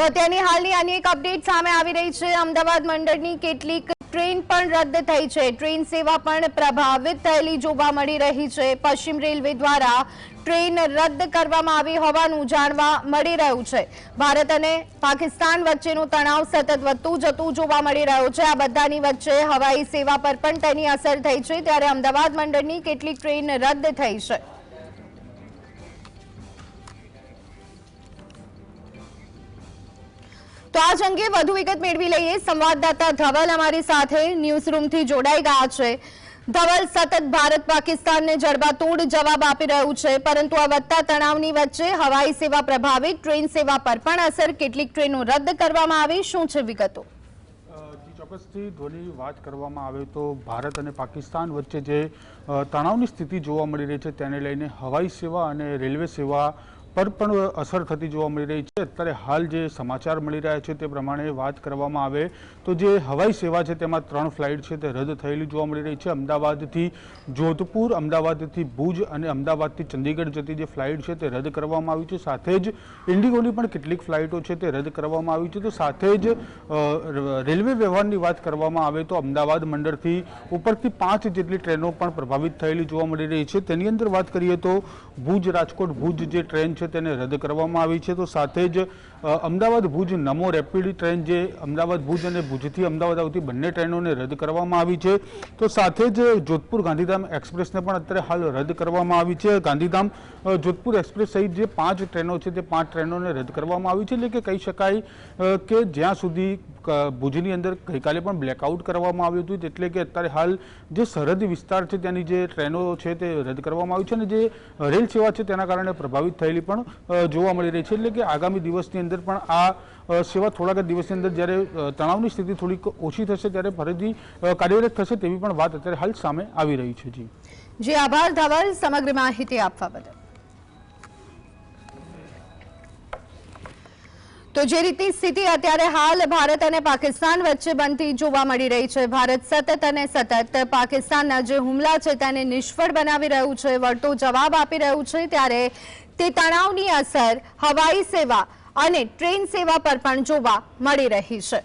તો તેની હાલની આની એક અપડેટ સામે આવી રહી છે. અમદાવાદ મંડળની કેટલીક ટ્રેન પણ રદ થઈ છે. ટ્રેન સેવા પણ પ્રભાવિત થયેલી જોવા મળી રહી છે. પશ્ચિમ રેલવે દ્વારા ટ્રેન રદ કરવામાં આવી હોવાનું જાણવા મળી રહ્યું છે. ભારત અને પાકિસ્તાન વચ્ચેનો તણાવ સતત વધતું જતું જોવા મળી રહ્યો છે. આ બધાની વચ્ચે હવાઈ સેવા પર પણ તેની અસર થઈ છે. ત્યારે અમદાવાદ મંડળની કેટલીક ટ્રેન રદ થઈ છે. તો આ અંગે વધુ વિગત મેળવી લઈએ. સંવાદદાતા ધવલ અમારી સાથે ન્યૂઝ રૂમથી જોડાઈ ગયા છે. ધવલ, સતત ભારત પાકિસ્તાનને જડબાતોડ જવાબ આપી રહ્યું છે, પરંતુ આ વધતા તણાવની વચ્ચે હવાઈ સેવા પ્રભાવિત, ટ્રેન સેવા પર પણ અસર. કેટલીક ટ્રેનો રદ કરવામાં આવી. શું છે વિગતો? ચોક્કસથી ધોની વાત કરવામાં આવે તો ભારત અને પાકિસ્તાન વચ્ચે જે તણાવની સ્થિતિ જોવા મળી રહી છે, તેને લઈને હવાઈ સેવા અને રેલવે સેવા પર પણ અસર થતી જોવા મળી રહી છે. અત્યારે હાલ જે સમાચાર મળી રહ્યા છે તે પ્રમાણે વાત કરવામાં આવે તો જે હવાઈ સેવા છે તેમાં ત્રણ ફ્લાઇટ છે તે રદ થયેલી જોવા મળી રહી છે. અમદાવાદથી જોધપુર, અમદાવાદથી ભુજ અને અમદાવાદથી ચંદીગઢ જતી જે ફ્લાઇટ છે તે રદ કરવામાં આવી છે. સાથે જ ઇન્ડિગોની પણ કેટલીક ફ્લાઇટો છે તે રદ કરવામાં આવી છે. તો સાથે જ રેલવે વ્યવહારની વાત કરવામાં આવે તો અમદાવાદ મંડળથી ઉપરથી પાંચ જેટલી ટ્રેનો પણ પ્રભાવિત થયેલી જોવા મળી રહી છે. તેની અંદર વાત કરીએ તો ભુજ રાજકોટ ભુજ જે ટ્રેન છે તેને રદ કરવામાં આવી છે. તો સાથે જ અમદાવાદ ભુજ નમો રેપિડ ટ્રેન જે અમદાવાદ ભુજ અને ભુજથી અમદાવાદ આવતી બંને ટ્રેનોને રદ કરવામાં આવી છે. તો સાથે જ જોધપુર ગાંધીધામ એક્સપ્રેસને પણ અત્યારે હાલ રદ કરવામાં આવી છે. ગાંધીધામ જોધપુર એક્સપ્રેસ સહિત જે પાંચ ટ્રેનો છે, તે પાંચ ટ્રેનોને રદ કરવામાં આવી છે. એટલે કે કહી શકાય કે જ્યાં સુધી ભુજની અંદર ગઈકાલે પણ બ્લેકઆઉટ કરવામાં આવ્યું હતું, એટલે કે અત્યારે હાલ જે સરહદી વિસ્તાર છે, ત્યાંની જે ટ્રેનો છે, તે રદ કરવામાં આવી છે અને જે રેલ સેવા છે, તેના કારણે પ્રભાવિત થયેલી પણ જોવા મળી રહી છે. એટલે કે આગામી દિવસની અંદર પણ આ સેવા થોડાક દિવસની અંદર જ્યારે તણાવની સ્થિતિ થોડીક ઓછી થશે, ત્યારે ફરીથી કાર્યરત થશે તેવી પણ વાત અત્યારે હાલ સામે આવી રહી છે, જી. જી, આભાર ધવલ. સમગ્ર માહિતી આપવા બદલ. તો જે રીતની સ્થિતિ અત્યારે હાલ ભારત અને પાકિસ્તાન વચ્ચે બનતી જોવા મળી રહી છે. ભારત સતત અને સતત પાકિસ્તાનના જે હુમલા છે તેને નિષ્ફળ બનાવી રહ્યું છે, વળતો જવાબ આપી રહ્યું છે. ત્યારે તે તણાવની અસર હવાઈ સેવા અને ટ્રેન સેવા પર પણ જોવા મળી રહી છે.